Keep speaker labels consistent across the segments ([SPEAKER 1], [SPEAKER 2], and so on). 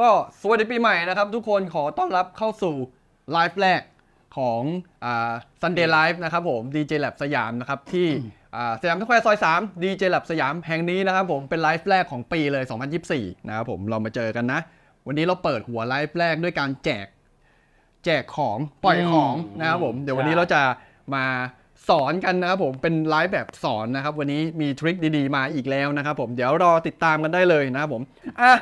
[SPEAKER 1] ก็สวัสดีปีใหม่นะครับ ทุกคนขอต้อนรับเข้าสู่ไลฟ์แรกของอ่า Sunday Live นะครับผม DJ Lab สยามนะครับ ที่อ่าสยามสแควร์ซอย3 DJ Lab สยามแห่งนี้นะครับผมเป็นไลฟ์แรกของปีเลย 2024 นะครับผมเรามาเจอกันนะ วันนี้เราเปิดหัวไลฟ์แรกด้วยการแจก แจกของปล่อยของ
[SPEAKER 2] อืม
[SPEAKER 1] นะครับผม เดี๋ยววันนี้
[SPEAKER 2] ใช่
[SPEAKER 1] เราจะมาสอนกันนะครับผมเป็นไลฟ์แบบสอนนะครับ วันนี้มีทริคดีๆ มาอีกแล้วนะครับผมเดี๋ยวรอติดตามกันได้เลยนะครับผมอะ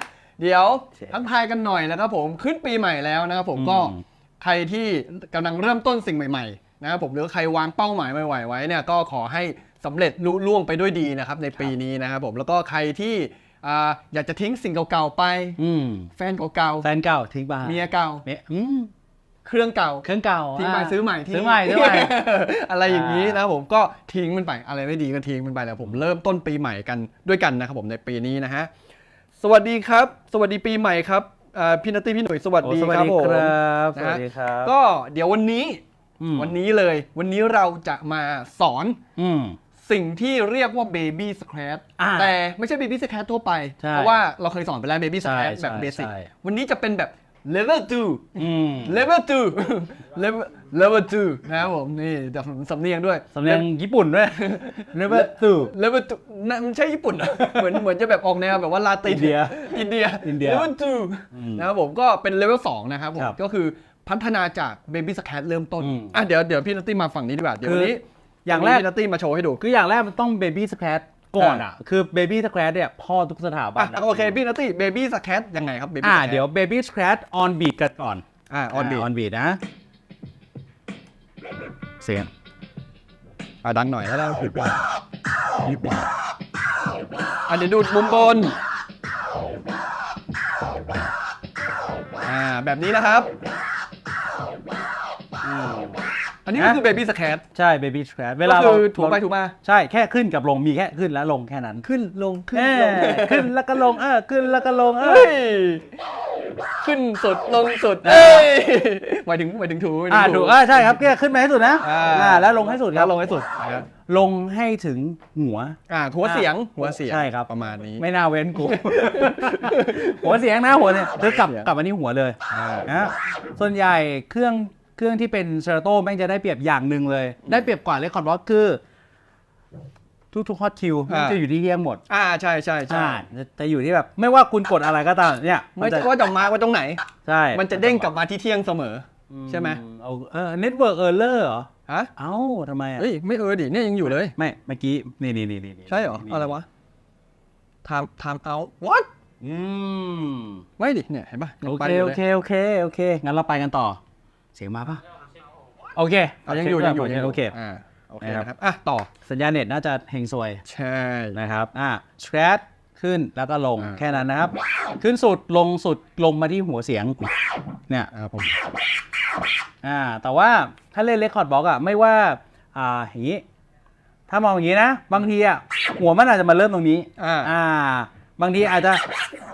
[SPEAKER 1] เดี๋ยวทักทายกันหน่อยนะครับผมขึ้นปีใหม่แล้วนะครับผมก็
[SPEAKER 2] อืม
[SPEAKER 1] ใครที่กำลังเริ่มต้นสิ่งใหม่ๆนะครับผมหรือใครวางเป้าหมายใหม่ๆไว้เนี่ยก็ขอให้สำเร็จลุล่วงไปด้วยดีนะครับในปีนี้นะครับผมแล้วก็ใครที่อ่าอยากจะทิ้งสิ่งเก่าๆไป
[SPEAKER 2] อืม
[SPEAKER 1] แฟนเก่า
[SPEAKER 2] แฟนเก่าทิ้งไป
[SPEAKER 1] ๆเมียเก่า
[SPEAKER 2] เมียอืม
[SPEAKER 1] เครื่องเก่า
[SPEAKER 2] เครื่องเก่า
[SPEAKER 1] ทิ้งไปะซื้อใหม่ที่
[SPEAKER 2] ซื้อใหม่ซื้อใหม่
[SPEAKER 1] อะไรอย่างนี้
[SPEAKER 2] อ่า
[SPEAKER 1] นะครับผมก็ทิ้งมันไปอะไรไม่ดีก็ทิ้งมันไปแล้วผมเริ่มต้นปีใหม่กันด้วยกันนะครับผมในปีนี้นะฮะ สวัสดีครับ สวัสดีปีใหม่ครับอ่าพี่นัตตี้พี่หนุ่ยสวัส
[SPEAKER 2] โอ้
[SPEAKER 1] ดี
[SPEAKER 2] สวัส
[SPEAKER 1] ครับ
[SPEAKER 2] ดี
[SPEAKER 1] ผม
[SPEAKER 2] ครับส
[SPEAKER 1] นะ
[SPEAKER 2] วัสดีครับ
[SPEAKER 1] ก็เดี๋ยววันนี้
[SPEAKER 2] อืม
[SPEAKER 1] วันนี้เลย วันนี้เราจะมาสอน
[SPEAKER 2] อืม
[SPEAKER 1] สิ่งที่เรียกว่า Baby Scratch
[SPEAKER 2] อ่า
[SPEAKER 1] แต่ไม่ใช่ Baby Scratch ทั่วไป
[SPEAKER 2] ใช่
[SPEAKER 1] เพราะว่าเราเคยสอนไปแล้ว Baby
[SPEAKER 2] ใช่
[SPEAKER 1] Scratch แบบ
[SPEAKER 2] ใช่
[SPEAKER 1] เบสิก
[SPEAKER 2] ใช่
[SPEAKER 1] วันนี้จะเป็นแบบ Level 2
[SPEAKER 2] อืม
[SPEAKER 1] level two level level two นะครับผมนี่เดี๋ยวผมสำเนียงด้วย
[SPEAKER 2] สำเนียงญี่ปุ่นด้วย Never to
[SPEAKER 1] level two นั่นมันใช่ญี่ปุ่นเหรอ เหมือนเหมือนจะแบบออกแนวแบบว่าลาติน
[SPEAKER 2] อินเดีย
[SPEAKER 1] อินเดีย
[SPEAKER 2] อินเดีย
[SPEAKER 1] level two นะครับผมก็เป็น level 2นะครับผม
[SPEAKER 2] ครับ
[SPEAKER 1] ก็คือพัฒนาจาก baby scat เริ่มต้น
[SPEAKER 2] อืม
[SPEAKER 1] อะเดี๋ยวเดี๋ยวพี่นัตตี้มาฝั่งนี้ดีกว่า เดี๋ยว
[SPEAKER 2] คือ
[SPEAKER 1] วันนี้
[SPEAKER 2] อย่างแรก
[SPEAKER 1] พี่นัตตี้มาโชว์ให้ดู
[SPEAKER 2] คืออย่างแรกมันต้อง baby scratch ก่อนอะคือ baby scratch เนี่ยพ่อทุกสถาบั
[SPEAKER 1] อะ
[SPEAKER 2] นอะ
[SPEAKER 1] โอเคพี่นัตตี้ baby scat ยังไงครับ baby
[SPEAKER 2] อ่า
[SPEAKER 1] scat
[SPEAKER 2] เดี๋ยว baby scratch on beat กันก่อน
[SPEAKER 1] อ่า on beat
[SPEAKER 2] on beat นะเสียง
[SPEAKER 1] อะดังหน่อยแล้วได้ผิดไปอะเดี๋ยวดูมุมบนอ่าแบบนี้นะครับอั นนี้ก็คือ baby scat
[SPEAKER 2] ใช่ baby scratch เว
[SPEAKER 1] เว
[SPEAKER 2] ลา
[SPEAKER 1] ลา
[SPEAKER 2] เรา
[SPEAKER 1] คือถูไปถูมา
[SPEAKER 2] ใช่แค่ขึ้นกับลงมีแค่ขึ้นและลงแค่นั้น
[SPEAKER 1] ขึ้นลงขึ้น
[SPEAKER 2] เอ
[SPEAKER 1] ล
[SPEAKER 2] องขึ้นแล้วก็ลงเออขึ้นแล้วก็ลงเอ
[SPEAKER 1] เฮ้
[SPEAKER 2] อย
[SPEAKER 1] ขึ้นสุดลงสุดเอ้ยหมายถึงหมายถึงถูหมายถึ
[SPEAKER 2] อ่างถูกอ่าใช่ครับแค่ขึ้นไปให้สุดนะ
[SPEAKER 1] อ่า
[SPEAKER 2] อ่าแล้วลงให้สุดค
[SPEAKER 1] แล้
[SPEAKER 2] รั
[SPEAKER 1] ว
[SPEAKER 2] บ
[SPEAKER 1] ลงให้สุดนะครับ
[SPEAKER 2] ลงให้ถึงหัว
[SPEAKER 1] อ่าหัวเสียงหัวเสียง
[SPEAKER 2] ใช่ครับ
[SPEAKER 1] ประมาณนี้
[SPEAKER 2] ไม่น่าเว้นกู หัวเสียงนะหัวเนี่ยคือกลับ
[SPEAKER 1] เสียง
[SPEAKER 2] กลับมาที่หัวเลย
[SPEAKER 1] อ่า
[SPEAKER 2] นะส่วนใหญ่เครื่อง เครื่องที่เป็นเซอร์โตแม่งจะได้เปรียบอย่างหนึ่งเลย ได้เปรียบกว่าเลคคอร์ดบล็อกคือ ทุกทุกฮอตคิว
[SPEAKER 1] อ่า
[SPEAKER 2] จะอยู่ที่เที่ยงหมด
[SPEAKER 1] อ่าใช่ใช่ใช่
[SPEAKER 2] อ่าจะจะอยู่ที่แบบ ไม่ว่าคุณกดอะไรก็ตามเนี่ย
[SPEAKER 1] ไม่
[SPEAKER 2] จะ
[SPEAKER 1] ว่าจะมาร์กไว้ตรงไหน
[SPEAKER 2] ใช่
[SPEAKER 1] มันจะเด้งกลับมาที่เที่ยงเสมอ ใช่ไหม
[SPEAKER 2] เอาเออเน็ตเวิร์กเออร์เลอร์เหรอ
[SPEAKER 1] ฮะ
[SPEAKER 2] เอ้าทำไมอะ
[SPEAKER 1] เฮ้ยไม่เออดิเนี่ยยังอยู่เลย
[SPEAKER 2] ไม่เมื่อกี้นี่นี่นี่นี่นี่
[SPEAKER 1] ใช่เหรอ
[SPEAKER 2] นี่
[SPEAKER 1] อะไรวะ time time out what
[SPEAKER 2] อืม
[SPEAKER 1] ไม่ดิเนี่ยเห็นปะยัง
[SPEAKER 2] โอ
[SPEAKER 1] ไป
[SPEAKER 2] เค
[SPEAKER 1] ยู่
[SPEAKER 2] โอ
[SPEAKER 1] ลย
[SPEAKER 2] เคโอเคโอเคงั้นเราไปกันต่อ เสียงมาปะโอเค
[SPEAKER 1] อะยังอยู่ยังอยู่ยังอยู่
[SPEAKER 2] โอเค
[SPEAKER 1] อ่าโอเค
[SPEAKER 2] นะครับ
[SPEAKER 1] นะครับอะต่อ
[SPEAKER 2] สัญญาณเน็ตน่าจะเฮงซวย
[SPEAKER 1] ใช่
[SPEAKER 2] นะครับอ่า scratch ขึ้นแล้วก็ลง
[SPEAKER 1] อ่า
[SPEAKER 2] แค่นั้นนะครับ ขึ้นสุดลงสุดลงมาที่หัวเสียงเนี่ย
[SPEAKER 1] อ่าผม
[SPEAKER 2] อ่าแต่ว่าถ้าเล่นเรคคอร์ดบล็อกอะไม่ว่าอ่าอย่างนี้ ถ้ามองอย่างนี้นะ บางทีอะหัวมันอาจจะมาเริ่มตรงนี้
[SPEAKER 1] อ่า
[SPEAKER 2] อ่าบางทีอาจจะ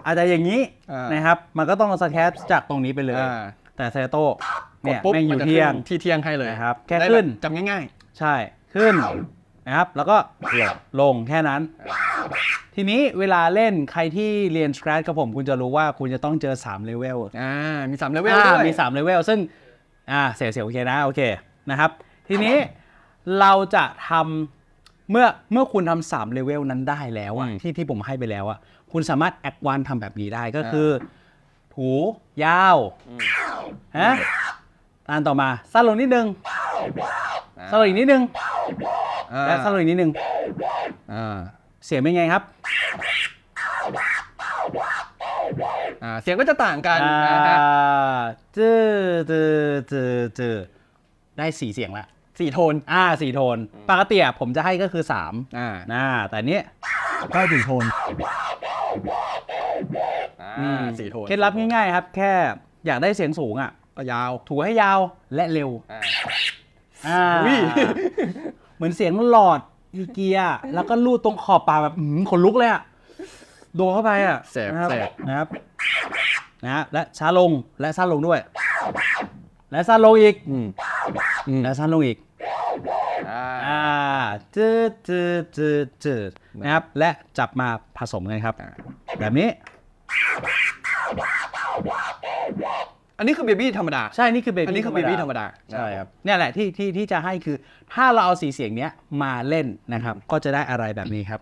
[SPEAKER 2] อาจจะอย่างนี้
[SPEAKER 1] อ่าน
[SPEAKER 2] นะครับ มันก็ต้องสแคปจากตรงนี้ไปเลย
[SPEAKER 1] อ่า
[SPEAKER 2] แต่เซโต
[SPEAKER 1] ก
[SPEAKER 2] เนี่
[SPEAKER 1] ด
[SPEAKER 2] ย
[SPEAKER 1] ปุ๊บ
[SPEAKER 2] แม่งอ
[SPEAKER 1] มัน
[SPEAKER 2] ยู่
[SPEAKER 1] จะ
[SPEAKER 2] เที่ยง
[SPEAKER 1] ขึ้นที่เที่ยงให้เลย
[SPEAKER 2] นะครับ แค่
[SPEAKER 1] ได้
[SPEAKER 2] ขึ้น
[SPEAKER 1] บบจำง่าย
[SPEAKER 2] ใช่ขึ้นนะครับแล้วก็ลงแค่นั้น ทีนี้เวลาเล่นใครที่เรียน Scratch กับผมคุณจะรู้ว่าคุณจะต้องเจอ3เลเวล
[SPEAKER 1] ๆอ่ามีสามเลเวล
[SPEAKER 2] อ่า
[SPEAKER 1] ด้วย
[SPEAKER 2] มี3เลเวลซึ่งอ่าเสียวเสียวโอเคนะโอเคนะครับ ทีนี้เราจะทำเมื่อเมื่อคุณทำสามเลเวลนั้นได้แล้วอะ
[SPEAKER 1] อืม
[SPEAKER 2] ที่ที่ผมให้ไปแล้วอะคุณสามารถแอดวานทำแบบนี้ได้ก็คือ ถูยาวฮะ อันต่อมาสั้นลงนิดนึงสั้นลงอีกนิดนึง
[SPEAKER 1] อ่า
[SPEAKER 2] และสั้นลงอีกนิดนึง
[SPEAKER 1] อ่า
[SPEAKER 2] เสียงเป็นไงครับ
[SPEAKER 1] อ่าเสียงก็จะต่างกัน
[SPEAKER 2] อ่า
[SPEAKER 1] นะฮะ
[SPEAKER 2] จื้อจื้อจื้อจื้อได้สี่เสียงละ
[SPEAKER 1] สี่โทน
[SPEAKER 2] อ่าสี่โทน ปกติอะผมจะให้ก็คือสาม
[SPEAKER 1] อ่า
[SPEAKER 2] นะแต่อันเนี้ย
[SPEAKER 1] ก็สี่โทน
[SPEAKER 2] อื
[SPEAKER 1] อ่ามสี่โทน
[SPEAKER 2] เคล็ดลับง่ายๆครับ แค่อยากได้เสียงสูงอะ
[SPEAKER 1] ก็ยาว
[SPEAKER 2] ถูให้ยาวและเร็ว
[SPEAKER 1] อ่า
[SPEAKER 2] อ่า
[SPEAKER 1] อุ๊ย
[SPEAKER 2] เหมือนเสียงหลอดอีเกียร์แล้วก็ลูดตรงขอบปากแบบอื้อหือขนลุกเลยอะโดนเข้าไปอะ
[SPEAKER 1] แสบ
[SPEAKER 2] นะครับ
[SPEAKER 1] แสบ
[SPEAKER 2] นะครับนะฮะและช้าลงและสั้นลงด้วย และสั้นลงอีก
[SPEAKER 1] อืมอืม
[SPEAKER 2] และสั้นลงอีก
[SPEAKER 1] อ่า
[SPEAKER 2] อ่าจืดจืดจืดจืดนะครับ และจับมาผสมกันครับ แบบนี้
[SPEAKER 1] อันนี้คือเบบี้ธรรมดา
[SPEAKER 2] ใช่ นี่คือเบบี้
[SPEAKER 1] อันนี้คือเบบี้ธรรมดา
[SPEAKER 2] ใช่ครับเนี่ยแหละที่ที่ที่จะให้คือถ้าเราเอาสีเสียงเนี้ยมาเล่นนะครับ ก็จะได้อะไรแบบนี้ครับ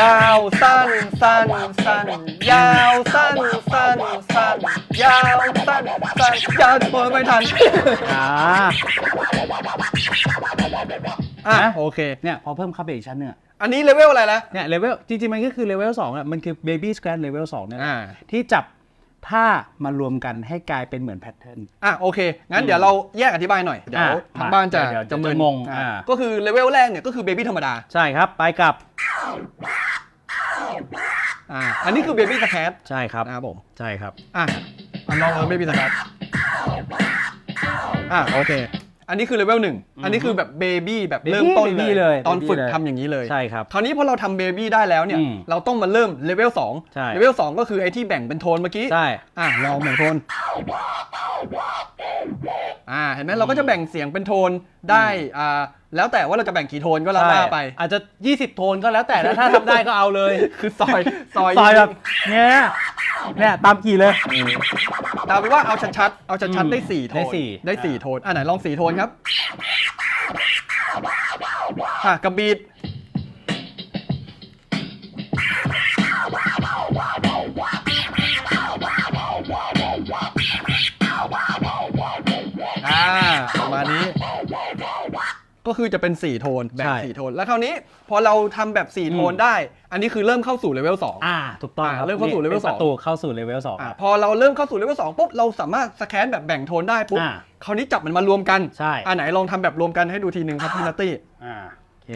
[SPEAKER 1] ยาวสั้นสั้นสั้นยาวสั้นสั้นสั้นยาวสั้นสั้นยาวเปิดไม่ทัน
[SPEAKER 2] อ่า
[SPEAKER 1] อะ
[SPEAKER 2] นะ
[SPEAKER 1] โอเค
[SPEAKER 2] เนี่ยพอเพิ่มเข้าไปอีกชั้นหนึงอะ
[SPEAKER 1] อันนี้เลเวลอะไรแล้ว
[SPEAKER 2] เนี่ยเลเวลจริงๆ มันก็คือเลเวลสองอะมันคือ baby scratch level 2เนี่ยนะ
[SPEAKER 1] อ่า
[SPEAKER 2] ที่จับท่ามารวมกันให้กลายเป็นเหมือนแพทเทิร์น
[SPEAKER 1] อะโอเค งั้นเดี๋ยวเราแยกอธิบายหน่อย เดี๋ยว
[SPEAKER 2] อะ
[SPEAKER 1] ทางบ้านจะ
[SPEAKER 2] เดี๋ยวเดี๋ยว
[SPEAKER 1] จะมึน
[SPEAKER 2] จะงง
[SPEAKER 1] อะ
[SPEAKER 2] อ่า
[SPEAKER 1] ก็คือเลเวลแรกเนี่ยก็คือเบบี้ธรรมดา
[SPEAKER 2] ใช่ครับ ไปกับ
[SPEAKER 1] อ่า อันนี้คือเบบี้สแคร
[SPEAKER 2] ใช่ครับ
[SPEAKER 1] นะครับผม
[SPEAKER 2] ใช่ครับ
[SPEAKER 1] อะอันลองเบบี้สแครอะโอเค อันนี้คือเลเวลหนึ่งอันนี้คือแบบเบบี้แบบเริ่มต้น
[SPEAKER 2] Baby
[SPEAKER 1] เล
[SPEAKER 2] เลยย
[SPEAKER 1] ตอน
[SPEAKER 2] Baby
[SPEAKER 1] ฝึก
[SPEAKER 2] เลย
[SPEAKER 1] ทำอย่างนี้เลย
[SPEAKER 2] ใช่ครับ
[SPEAKER 1] คราวนี้พอเราทำเบบี้ได้แล้วเนี่ย
[SPEAKER 2] อืม
[SPEAKER 1] เราต้องมาเริ่มเลเวลสอง
[SPEAKER 2] ใช่
[SPEAKER 1] เลเวลสองก็คือไอ้ที่แบ่งเป็นโทนเมื่อกี้
[SPEAKER 2] ใช่
[SPEAKER 1] อะลองแบ่งโทน อ่า เห็นไหมเราก็จะแบ่งเสียงเป็นโทนได้ อ่า แล้วแต่ว่าเราจะแบ่งกี่โทนก็แล้วว่าไป
[SPEAKER 2] อาจจะ 20 โทนก็แล้วแต่นะถ้าทำได้ก็เอาเลย
[SPEAKER 1] คือซอยซอย
[SPEAKER 2] ซอยแบบเนี้ยเนี่ยตามกี่เลย
[SPEAKER 1] แต่เอาเป็นว่าเอาชัดๆเอาชัด
[SPEAKER 2] อืม
[SPEAKER 1] ๆได้สี่โทน
[SPEAKER 2] ได้สี่
[SPEAKER 1] ได้สี่โทนอะไหนลองสี่โทนครับอะกระบีดอ่าประมาณนี้ ก็คือจะเป็น 4 โทนแบ่ง
[SPEAKER 2] ใช่
[SPEAKER 1] 4โทน แล้วคราวนี้พอเราทำแบบ 4 โทน
[SPEAKER 2] อืม
[SPEAKER 1] ได้ อันนี้คือเริ่มเข้าสู่เลเวล2
[SPEAKER 2] อ่าถูกต้อง
[SPEAKER 1] อ่า
[SPEAKER 2] ครับ
[SPEAKER 1] เริ่มเข้าสู่
[SPEAKER 2] นี่
[SPEAKER 1] level
[SPEAKER 2] ป็นประตูเข้าสู่เลเวลสอง
[SPEAKER 1] อะพอเราเริ่มเข้าสู่เลเวล2ปุ๊บ เราสามารถสแกนแบบแบ่งโทนได้ปุ๊บ
[SPEAKER 2] อ่า
[SPEAKER 1] คราวนี้จับมันมารวมกัน
[SPEAKER 2] ใช่
[SPEAKER 1] อ่าไหนลองทำแบบรวมกันให้ดูทีหนึ่งครับพี่นัตตี้
[SPEAKER 2] อ่าโอเค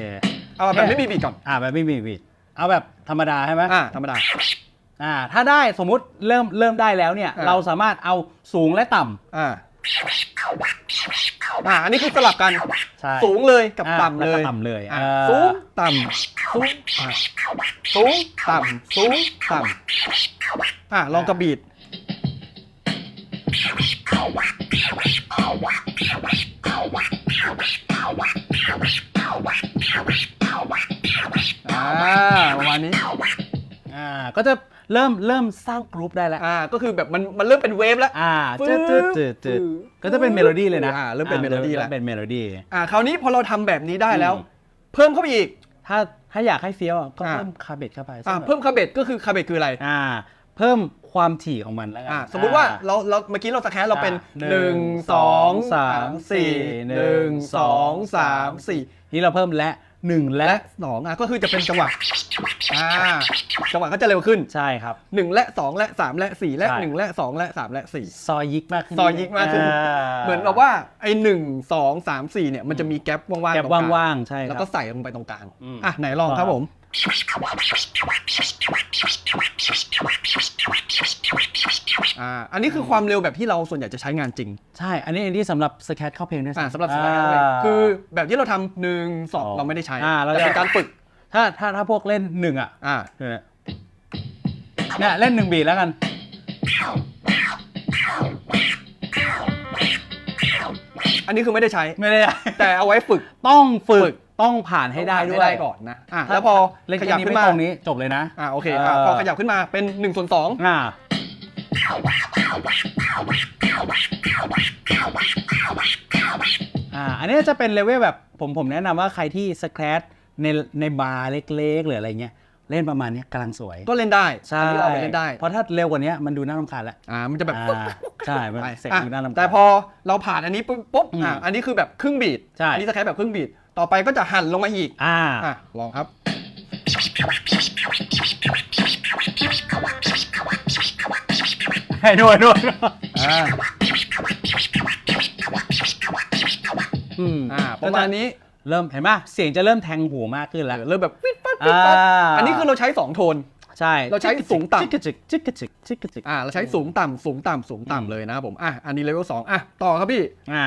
[SPEAKER 1] เอาแบบไม่มีบีทก่อน
[SPEAKER 2] อ่าแบบไม่มีบิดเอาแบบธรรมดาใช่ไหม
[SPEAKER 1] อ่าธรรมดา
[SPEAKER 2] อ่าถ้าได้สมมุติเริ่มเริ่มได้แล้วเนี่ย
[SPEAKER 1] อ่า
[SPEAKER 2] เราสามารถเอาสูงและต่ำ
[SPEAKER 1] อ่า อ่าอันนี้คือสลับกัน
[SPEAKER 2] ใช่
[SPEAKER 1] สูงเลยกับ
[SPEAKER 2] อ่า
[SPEAKER 1] ต่ำเลย
[SPEAKER 2] แล้วก็ต่ำเลย
[SPEAKER 1] อะ
[SPEAKER 2] เออ
[SPEAKER 1] สูงต่ำสูงอะสูงต่ำสูงต่ำอ่าลองกระบีดอ่าประมาณนี้
[SPEAKER 2] อ่าก็จะ เริ่มเริ่มสร้างกรุ๊ปได้แล้ว
[SPEAKER 1] อ่าก็คือแบบมันมันเริ่มเป็นเวฟแล้ว
[SPEAKER 2] อ่า
[SPEAKER 1] ปึ๊บ
[SPEAKER 2] จืดจืดจืดจืด
[SPEAKER 1] ปึ๊บ
[SPEAKER 2] ก็จะเป็นเมโลดี้เลยนะ
[SPEAKER 1] อ่าเริ่มเป็นเมโลดี้แล้ว
[SPEAKER 2] ริ่มเป็นเมโลดี้
[SPEAKER 1] อ่าคราวนี้พอเราทำแบบนี้ได้แล้ว
[SPEAKER 2] อืม
[SPEAKER 1] เพิ่มเข้าไปอีก
[SPEAKER 2] ถ้าถ้าอยากให้เฟี้ยวอะก็
[SPEAKER 1] อ่า
[SPEAKER 2] เพิ่มคาเบตเข้าไป
[SPEAKER 1] อ่า
[SPEAKER 2] ซึ่งแบบ
[SPEAKER 1] เพิ่มคาเบตก็คือคาเบตคืออะไร
[SPEAKER 2] อ่าเพิ่มความถี่ของมันแล้วกัน
[SPEAKER 1] อ่าสมมุติว่า
[SPEAKER 2] อ่
[SPEAKER 1] เราเราเมื่อกี้เราสแคนเราเป็น
[SPEAKER 2] อ่า
[SPEAKER 1] หนึ่งสองสามสี่หนึ่งสองสามสี่
[SPEAKER 2] นี่เราเพิ่มและ หนึ่งและ
[SPEAKER 1] และสองอะก็คือจะเป็นจังหวะอ่าจังหวะก็จะเร็วขึ้น
[SPEAKER 2] ใช่ครับ
[SPEAKER 1] หนึ่งและสองและสามและสี่และ
[SPEAKER 2] ใช่
[SPEAKER 1] หนึ่งและสองและสามและสี่
[SPEAKER 2] ซอยยิกมากขึ้น
[SPEAKER 1] ซอยยิกมากขึ้น
[SPEAKER 2] อ่
[SPEAKER 1] เหมือนกับว่าไอ้หนึ่งสองสามสี่เนี่ยมันจะมีแกลบว่างๆ
[SPEAKER 2] แก
[SPEAKER 1] ต
[SPEAKER 2] บ
[SPEAKER 1] รงกลาง
[SPEAKER 2] ว่างๆใช่ค
[SPEAKER 1] แล้ว
[SPEAKER 2] รับ
[SPEAKER 1] ก็ใส่ลงไปตรงกลาง
[SPEAKER 2] อืม
[SPEAKER 1] อะไหนลองครับผม อ่าอันนี้คือความเร็วแบบที่เราส่วนใหญ่จะใช้งานจริง
[SPEAKER 2] ใช่ อันนี้อันนี้สำหรับสแคทเข้าเพลงด้วย
[SPEAKER 1] อ่า
[SPEAKER 2] ซ้ำ
[SPEAKER 1] สำหรับสไลด์เลยาคือแบบที่เราทำหนึ่งสอง
[SPEAKER 2] อ๋อ
[SPEAKER 1] เราไม่ได้ใช้
[SPEAKER 2] อ่าเรา
[SPEAKER 1] แต่
[SPEAKER 2] จะ
[SPEAKER 1] เป็นการฝึก
[SPEAKER 2] ถ้าถ้าถ้าพวกเล่นหนึ่งอะ
[SPEAKER 1] อ่า
[SPEAKER 2] เนี่ยเนี่ยเล่นหนึ่งบีทแล้วกัน
[SPEAKER 1] อันนี้คือไม่ได้ใช้
[SPEAKER 2] ไม่ได้
[SPEAKER 1] แต่เอาไว้ฝึก
[SPEAKER 2] ต้องฝึ
[SPEAKER 1] ฝึ
[SPEAKER 2] ก
[SPEAKER 1] ก
[SPEAKER 2] ต้องผ่านให้ได้ด้วย
[SPEAKER 1] ให้ก่อนนะอะ
[SPEAKER 2] ถ้า
[SPEAKER 1] แล้วพอ
[SPEAKER 2] เล่น
[SPEAKER 1] ข
[SPEAKER 2] แค่
[SPEAKER 1] ยับ
[SPEAKER 2] นี้
[SPEAKER 1] ขึ้
[SPEAKER 2] ไม่
[SPEAKER 1] นมา
[SPEAKER 2] ตรงนี้จบเลยนะ
[SPEAKER 1] อ่าโอเคอะ
[SPEAKER 2] เออ
[SPEAKER 1] พอขยับขึ้นมาเป็น1ส่วน2
[SPEAKER 2] อ่าอ่าอันนี้จะเป็นเลเวลแบบผมผมแนะนำว่าใครที่สแครตในในบาร์เล็กๆหรืออะไรเงี้ยเล่นประมาณเนี้ยกำลังสวย
[SPEAKER 1] ก็เล่นได้
[SPEAKER 2] ใช่
[SPEAKER 1] อันนี้เอาไปเล่นได้
[SPEAKER 2] เพราะถ้าเร็วกว่านี้มันดูน่ารำคาญแล้ว
[SPEAKER 1] อ่ามันจะแบบ
[SPEAKER 2] อ่า
[SPEAKER 1] ปุ๊บ
[SPEAKER 2] ใช่มัน
[SPEAKER 1] ไป
[SPEAKER 2] เสร็จ
[SPEAKER 1] อะ
[SPEAKER 2] ดูน่ารำคาญ
[SPEAKER 1] แต่พอเราผ่านอันนี้ปุ๊บปุ๊บ
[SPEAKER 2] อืม
[SPEAKER 1] อะอันนี้คือแบบครึ่งบีท
[SPEAKER 2] ใช่
[SPEAKER 1] อันี้จะคล้ายแบบครึ่งบีท ต่อไปก็จะหั่นลงมาอีก
[SPEAKER 2] อ่า
[SPEAKER 1] อะ ลองครับ
[SPEAKER 2] ให้ด้วยด้วย
[SPEAKER 1] อ่า
[SPEAKER 2] อืม
[SPEAKER 1] อ่า ประมาณนี้
[SPEAKER 2] เริ่มเห็นป่ะเสียงจะเริ่มแทงหูมากขึ้นแล้ว
[SPEAKER 1] เริ่มแบบวิดฟัดวิดฟัด
[SPEAKER 2] อ่า
[SPEAKER 1] อันนี้คือเราใช้สองโทน
[SPEAKER 2] ใช่
[SPEAKER 1] เราใช้สูงต่ำ
[SPEAKER 2] จิกกะจิกจิกกะจิกจิกกะจิก
[SPEAKER 1] อ่า เราใช้สูงต่ำสูงต่ำสูงต่ำเลยนะครับผม อะ อันนี้เลเวลสองอะ ต่อครับพี่
[SPEAKER 2] อ่า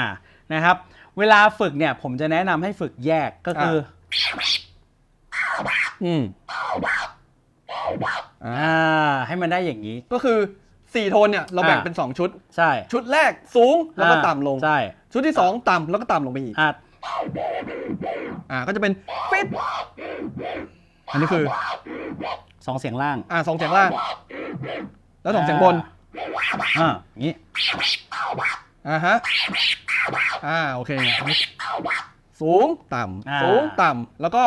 [SPEAKER 2] นะครับ เวลาฝึกเนี่ยผมจะแนะนำให้ฝึกแยกก็คือ
[SPEAKER 1] อืม
[SPEAKER 2] อ่าให้มันได้อย่างนี้
[SPEAKER 1] ก็คือสี่โทนเนี่ย เราแบ่ง
[SPEAKER 2] อ่า
[SPEAKER 1] เป็นสองชุด
[SPEAKER 2] ใช่
[SPEAKER 1] ชุดแรกสูงแล้วก็ต่ำลง
[SPEAKER 2] ใช่
[SPEAKER 1] ชุดที่สองต่ำแล้วก็ต่ำลงไปอีก
[SPEAKER 2] อ่า
[SPEAKER 1] อ่าก็จะเป็นปิดอันนี้คือ
[SPEAKER 2] สองเสียงล่าง
[SPEAKER 1] อ่าสองเสียงล่าง แล้วสองเสียงบน
[SPEAKER 2] อ่าอย่างนี้
[SPEAKER 1] อ่าฮะ อ่าโอเค สูงต่
[SPEAKER 2] อ่าำ
[SPEAKER 1] สูงต่ำแล้วก็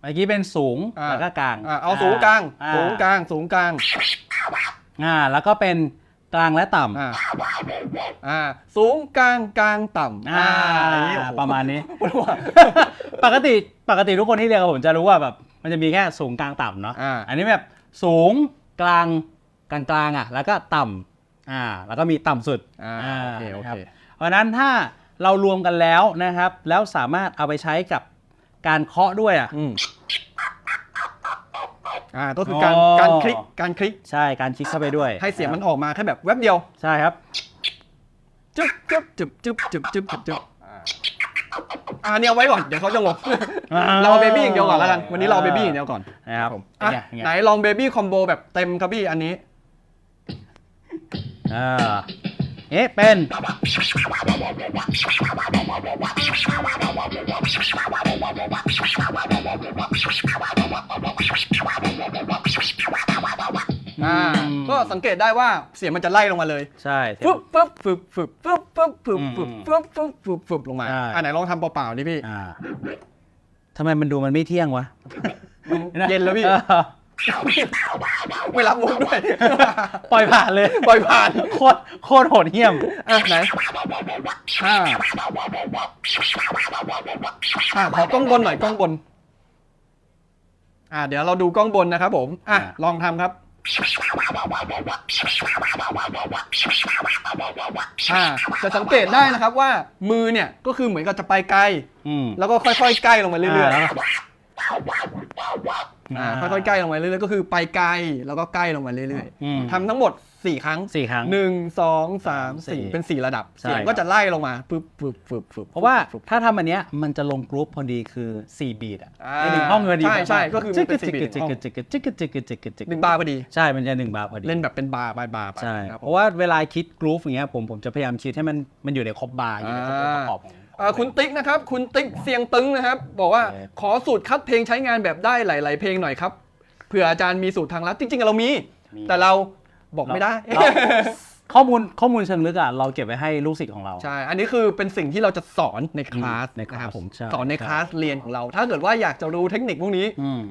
[SPEAKER 2] เมื่อกี้เป็นสูง
[SPEAKER 1] อ่า
[SPEAKER 2] แล้วก็กลาง
[SPEAKER 1] อ่าเอาสูงกลาง
[SPEAKER 2] อ่
[SPEAKER 1] สูงกลาง สูงกลาง
[SPEAKER 2] อ่าแล้วก็เป็นกลางและต่ำ
[SPEAKER 1] อ่า อ่า สูงกลางกลางต่ำ
[SPEAKER 2] อ่า
[SPEAKER 1] อย่างนี้โอ้โห
[SPEAKER 2] ประมาณนี้
[SPEAKER 1] ปวดหัว
[SPEAKER 2] ปกติปกติทุกคนที่เรียนกับผมจะรู้ว่าแบบมันจะมีแค่สูงกลางต่ำเนาะ
[SPEAKER 1] อ่า
[SPEAKER 2] อันนี้แบบสูงกลางกลางกลางอะ แล้วก็ต่ำ อ่าแล้วก็มีต่ำสุด
[SPEAKER 1] อ่าโอเคโอ
[SPEAKER 2] ครั
[SPEAKER 1] เค
[SPEAKER 2] บเพราะฉะนั้นถ้าเรารวมกันแล้วนะครับ แล้วสามารถเอาไปใช้กับการเคาะด้วยอะ
[SPEAKER 1] อืมอ่าก็คือการ
[SPEAKER 2] อ๋อ
[SPEAKER 1] การคลิกการคลิก
[SPEAKER 2] ใช่การคลิกเข้าไปด้วย
[SPEAKER 1] ให้เสียงมันออกมาแค่แบบแวบเดียว
[SPEAKER 2] ใช่ครับ
[SPEAKER 1] จึ๊บจึ๊บจึ๊บจึ๊บจึ๊บจึ๊บจึ๊บจึ๊บอ่าเนี่ยเอาไว้ก่อนเดี๋ยวเขาจะงง
[SPEAKER 2] อ่า
[SPEAKER 1] เราเบบี้อย่างเดียวก่อนแล้วกันวันนี้เราเบบี้อย่างเดียวก่อน
[SPEAKER 2] นะครับ
[SPEAKER 1] ผม
[SPEAKER 2] เป็น
[SPEAKER 1] อะ
[SPEAKER 2] ไงเป็นไง
[SPEAKER 1] ไหนลองเบบี้คอมโบแบบเต็มครับพี่อันนี้
[SPEAKER 2] อ่าเอ๊ะเป็น
[SPEAKER 1] อ่าก็สังเกตได้ว่าเสียงมันจะไล่ลงมาเลย
[SPEAKER 2] ใช่
[SPEAKER 1] ฟึบฟึบฟึบฟึบฟึบฟึบฟึบฟึบฟึบฟึบฟึบฟึบลงมา
[SPEAKER 2] ใช่
[SPEAKER 1] อ่าไหนลองทำเปล่าๆดิพี่
[SPEAKER 2] อ่าทำไมมันดูมันไม่เที่ยงวะ
[SPEAKER 1] เย็นแล้วพี่
[SPEAKER 2] ออ
[SPEAKER 1] ไม่รับมุกด้วย
[SPEAKER 2] ปล่อยผ่านเลย
[SPEAKER 1] ปล่อยผ่าน
[SPEAKER 2] โคตรโคตรโหดเหี้ยม
[SPEAKER 1] อะไหนอ่าอ่าขอกล้องบนหน่อยกล้องบน อ่า เดี๋ยวเราดูกล้องบนนะครับผม อะ
[SPEAKER 2] อ่า
[SPEAKER 1] ลองทำครับ อ่า จะสังเกตได้นะครับว่ามือเนี่ย ก็คือเหมือนกับจะไปไกล
[SPEAKER 2] อืม
[SPEAKER 1] แล้วก็ค่อยๆ ใกล้ลงมาเรื่อยาๆ
[SPEAKER 2] แล้วก็
[SPEAKER 1] ค่อยๆใกล้ลงมาเรื่อยๆก็คือไปไกลแล้วก็ใกล้ลงมาเรื่อยๆทำทั้งหมด 4 ครั้ง
[SPEAKER 2] สี่ครั้ง
[SPEAKER 1] หนึ่งสองสาม
[SPEAKER 2] สี่
[SPEAKER 1] เป็น 4 ระดับเสียงก็จะไล่ลงมาปึ๊บปึ๊บปึ๊บปึ๊บ
[SPEAKER 2] เพราะว่าถ้าทำอันเนี้ยมันจะลงกรุ๊ปพอดีคือ 4 บีทอะในหนึ่งห้องเลยดี
[SPEAKER 1] ใช่ใช่ก็คือมัจิกนเป็กน
[SPEAKER 2] จิก
[SPEAKER 1] 4บีท
[SPEAKER 2] จิกจิกจิกจิกจิกจิกจิก
[SPEAKER 1] หนึ่งบาพอดี
[SPEAKER 2] ใช่มันจะหนึ่งบาพอดี
[SPEAKER 1] เล่นแบบเป็นบาร์บาร์บา
[SPEAKER 2] ใช่เพราะว่าเวลาคิดกรุ๊ปอย่างเงี้ยผมผมจะพยายามคิดให้มันมันอยู่ในครอบบาอยู่ในอ่า องค์ประกอบอง
[SPEAKER 1] อ่าคุณติ๊กนะครับ คุณติ๊กเสียงตึงนะครับ บอกว่า
[SPEAKER 2] โอเค
[SPEAKER 1] ขอสูตรคัดเพลงใช้งานแบบได้หลาย ๆ เพลงหน่อยครับเผื่ออาจารย์มีสูตรทางลัดจริง ๆ เรามี แต่เราบอกไม่ได้
[SPEAKER 2] เราข้อมูลข้อมูลเชิงลึกอะเราเก็บไว้ให้ลูกศิษย์ของเรา
[SPEAKER 1] ใช่ อันนี้คือเป็นสิ่งที่เราจะสอนในคลาส
[SPEAKER 2] ในคลาส
[SPEAKER 1] นะครับผม
[SPEAKER 2] ใช่
[SPEAKER 1] สอนใน
[SPEAKER 2] ใช่
[SPEAKER 1] คลาสเรียนของเรา ถ้าเกิดว่าอยากจะรู้เทคนิคพวกนี้
[SPEAKER 2] อืม